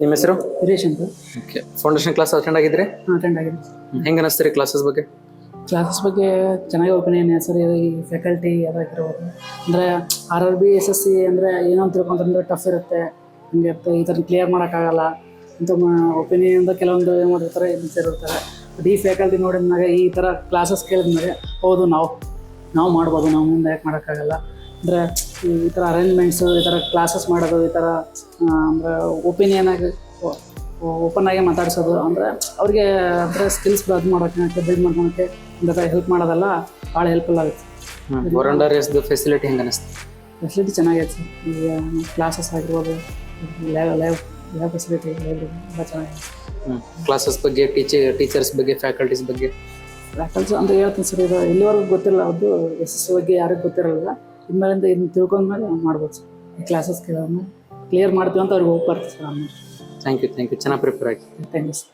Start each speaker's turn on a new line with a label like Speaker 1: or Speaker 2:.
Speaker 1: ನಿಮ್ಮ ಹೆಸರು?
Speaker 2: ಸುರೇಶ್ ಅಂತ.
Speaker 1: ಓಕೆ ಫೌಂಡೇಶನ್ ಕ್ಲಾಸ್ ಅಟೆಂಡ್ ಆಗಿದ್ರೆ?
Speaker 2: ಅಟೆಂಡ್ ಆಗಿದೆ
Speaker 1: ಹೆಂಗೆ ಅನಿಸ್ತೀರಿ ಕ್ಲಾಸಸ್ ಬಗ್ಗೆ?
Speaker 2: ಕ್ಲಾಸಸ್ ಬಗ್ಗೆ ಚೆನ್ನಾಗಿ ಒಪಿನಿಯನ್ ಸರ್ ಈ ಫ್ಯಾಕಲ್ಟಿ ಅದಾಗಿರ್ಬೋದು ಅಂದರೆ R R B S S C ಅಂದರೆ ಏನೋ ಅಂತ ತಿಳ್ಕೊಂಡ್ರೆ ಟಫ್ ಇರುತ್ತೆ. ಹಂಗೆ ಇರುತ್ತೆ ಈ ಥರ ಕ್ಲಿಯರ್ ಮಾಡೋಕ್ಕಾಗಲ್ಲ. ಅಂತ ಒಪಿನಿಯನ್ದ ಕೆಲವೊಂದು ಏನು ಮಾಡಿರ್ತಾರೆ ಇದು ಸೇರಿರ್ತಾರೆ. ಬಟ್ ಈ ಫ್ಯಾಕಲ್ಟಿ ನೋಡಿದ್ಮೇಲೆ ಈ ಥರ ಕ್ಲಾಸಸ್ ಕೇಳಿದ್ಮೇಲೆ ಹೌದು ನಾವು ನಾವು ಮಾಡ್ಬೋದು ನಾವು ಮುಂದೆ ಯಾಕೆ ಮಾಡೋಕ್ಕಾಗಲ್ಲ. ಅಂದರೆ ಈ ಥರ ಅರೇಂಜ್ಮೆಂಟ್ಸು ಈ ಥರ ಕ್ಲಾಸಸ್ ಮಾಡೋದು ಈ ಥರ ಅಂದರೆ ಒಪಿನಿಯನ್ ಆಗಿ ಓಪನ್ ಆಗಿ ಮಾತಾಡ್ಸೋದು ಅಂದರೆ ಅವ್ರಿಗೆ ಅಂದರೆ ಸ್ಕಿಲ್ಸ್ ಅದು ಮಾಡೋಕ್ಕೆ ಬಿಲ್ಡ್ ಮಾಡ್ಕೊಳಕ್ಕೆ ಇಂಥ ಹೆಲ್ಪ್ ಮಾಡೋದೆಲ್ಲ ಭಾಳ ಹೆಲ್ಪ್ಫುಲ್ ಆಗುತ್ತೆ.
Speaker 1: ವರಂಡರ್ ಎಸ್ದು ಫೆಸಿಲಿಟಿ ಹೆಂಗೆ ಅನಿಸ್ತು?
Speaker 2: ಫೆಸಿಲಿಟಿ ಚೆನ್ನಾಗೈತೆ. ಈಗ ಕ್ಲಾಸಸ್ ಆಗಿರ್ಬೋದು lab lab lab facility library ತುಂಬ ಚೆನ್ನಾಗಿದೆ
Speaker 1: ಕ್ಲಾಸಸ್ ಬಗ್ಗೆ ಟೀಚರ್ ಟೀಚರ್ಸ್ ಬಗ್ಗೆ ಫ್ಯಾಕಲ್ಟೀಸ್ ಬಗ್ಗೆ?
Speaker 2: ಫ್ಯಾಕಲ್ಟೀಸ್ ಅಂತ ಹೇಳ್ತೀನಿ ಸರ್ ಇದು ಇಲ್ಲಿವರೆಗೂ ಗೊತ್ತಿಲ್ಲ ಅದು ಎಸ್ ಎಸ್ ಬಗ್ಗೆ ಯಾರಿಗೂ ಗೊತ್ತಿರಲ್ಲ ಇನ್ಮೇಲಿಂದ ಇದನ್ನ ತಿಳ್ಕೊಂಡ್ಮೇಲೆ ಮಾಡ್ಬೋದು ಸರ್. ಈ ಕ್ಲಾಸಸ್ ಕೇಳೋಣ ಕ್ಲಿಯರ್ ಮಾಡ್ತೀವಿ ಅಂತ ಅವ್ರಿಗೆ ಹೋಗಿ ಬರ್ತದೆ ಸರ್ ಆಮೇಲೆ
Speaker 1: ಥ್ಯಾಂಕ್ ಯು ಥ್ಯಾಂಕ್ ಯು ಚೆನ್ನಾಗಿ ಪ್ರಿಪೇರ್ ಆಗಿ.
Speaker 2: Thank you sir